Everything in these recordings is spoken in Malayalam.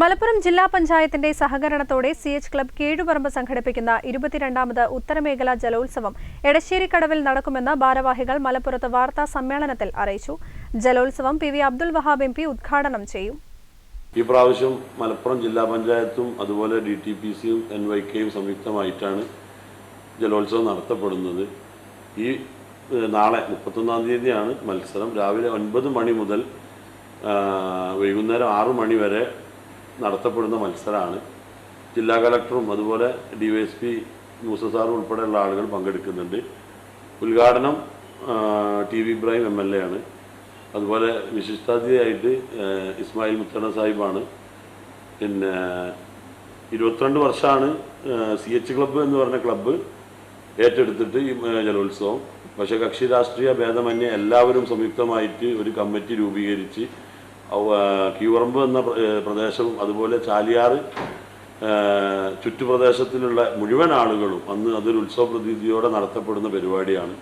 Malappuram ജില്ലാ പഞ്ചായത്തിന്റെ സഹകരണത്തോടെ സി എച്ച് ക്ലബ് കീഴുപറമ്പ് സംഘടിപ്പിക്കുന്ന ഇരുപത്തിരണ്ടാമത് ഉത്തരമേഖല ജലോത്സവം എടശ്ശേരിക്കടവിൽ നടക്കുമെന്ന് ഭാരവാഹികൾ മലപ്പുറത്ത് വാർത്താ സമ്മേളനത്തിൽ അറിയിച്ചു. ജലോത്സവം P V Abdul Wahab M P ഉദ്ഘാടനം ചെയ്യും. ഈ പ്രാവശ്യം മലപ്പുറം ജില്ലാ പഞ്ചായത്തും അതുപോലെ ഡി ടി പി സിയും എൻ വൈ കെയും സംയുക്തമായിട്ടാണ് ജലോത്സവം നടത്തപ്പെടുന്നത്. ഈ നാളെ മുപ്പത്തൊന്നാം തീയതിയാണ് മത്സരം. രാവിലെ ഒൻപത് മണി മുതൽ വൈകുന്നേരം ആറു മണി വരെ നടത്തപ്പെടുന്ന മത്സരമാണ് ജില്ലാ കളക്ടറും അതുപോലെ D Y S P Moosa സാറും ഉൾപ്പെടെയുള്ള ആളുകൾ പങ്കെടുക്കുന്നുണ്ട്. ഉദ്ഘാടനം T V Ibrahim M L A ആണ്. അതുപോലെ വിശിഷ്ടാതിഥിയായിട്ട് ഇസ്മായിൽ മുത്തണ സാഹിബാണ്. പിന്നെ ഇരുപത്തിരണ്ട് വർഷമാണ് സി എച്ച് ക്ലബ്ബ് എന്ന് പറഞ്ഞ ക്ലബ്ബ് ഏറ്റെടുത്തിട്ട് ഈ ജലോത്സവം. പക്ഷേ കക്ഷി രാഷ്ട്രീയ ഭേദമന്യേ എല്ലാവരും സംയുക്തമായിട്ട് ഒരു കമ്മിറ്റി രൂപീകരിച്ച് കീവറമ്പ് എന്ന പ്ര- പ്രദേശവും അതുപോലെ ചാലിയാറ് ചുറ്റുപ്രദേശത്തിലുള്ള മുഴുവൻ ആളുകളും അന്ന് അതൊരു ഉത്സവ പ്രതീതിയോടെ നടത്തപ്പെടുന്ന പരിപാടിയാണ്.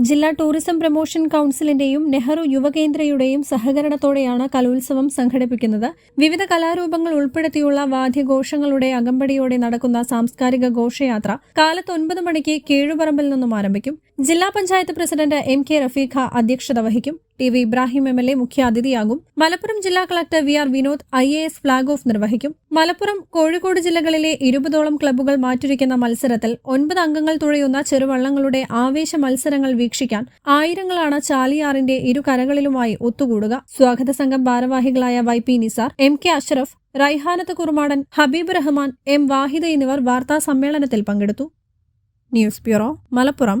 ജില്ലാ ടൂറിസം പ്രൊമോഷൻ കൌൺസിലിന്റെയും നെഹ്റു യുവകേന്ദ്രയുടെയും സഹകരണത്തോടെയാണ് കലോത്സവം സംഘടിപ്പിക്കുന്നത്. വിവിധ കലാരൂപങ്ങൾ ഉൾപ്പെടുത്തിയുള്ള വാദ്യഘോഷങ്ങളുടെ അകമ്പടിയോടെ നടക്കുന്ന സാംസ്കാരിക ഘോഷയാത്ര കാലത്ത് ഒൻപത് മണിക്ക് കേഴുപറമ്പിൽ നിന്നും ആരംഭിക്കും. ജില്ലാ panchayat president M K Rafeeqa അധ്യക്ഷത വഹിക്കും. T V Ibrahim M L A മുഖ്യാതിഥിയാകും. മലപ്പുറം ജില്ലാ collector V R Vinod I A S flag off നിർവഹിക്കും. മലപ്പുറം കോഴിക്കോട് ജില്ലകളിലെ ഇരുപതോളം ക്ലബ്ബുകൾ മാറ്റുരയ്ക്കുന്ന മത്സരത്തിൽ ഒൻപത് അംഗങ്ങൾ തുഴയുന്ന ചെറുവള്ളങ്ങളുടെ ആവേശ മത്സരങ്ങൾ വീക്ഷിക്കാൻ ആയിരങ്ങളാണ് ചാലിയാറിന്റെ ഇരു കരകളിലുമായി ഒത്തുകൂടുക. സ്വാഗത സംഘം ഭാരവാഹികളായ Y P Nisar M K Ashraf Raihanath Kurumadan Habeeb Rahman M Wahid എന്നിവർ വാർത്താ സമ്മേളനത്തിൽ പങ്കെടുത്തു. News bureau Malappuram.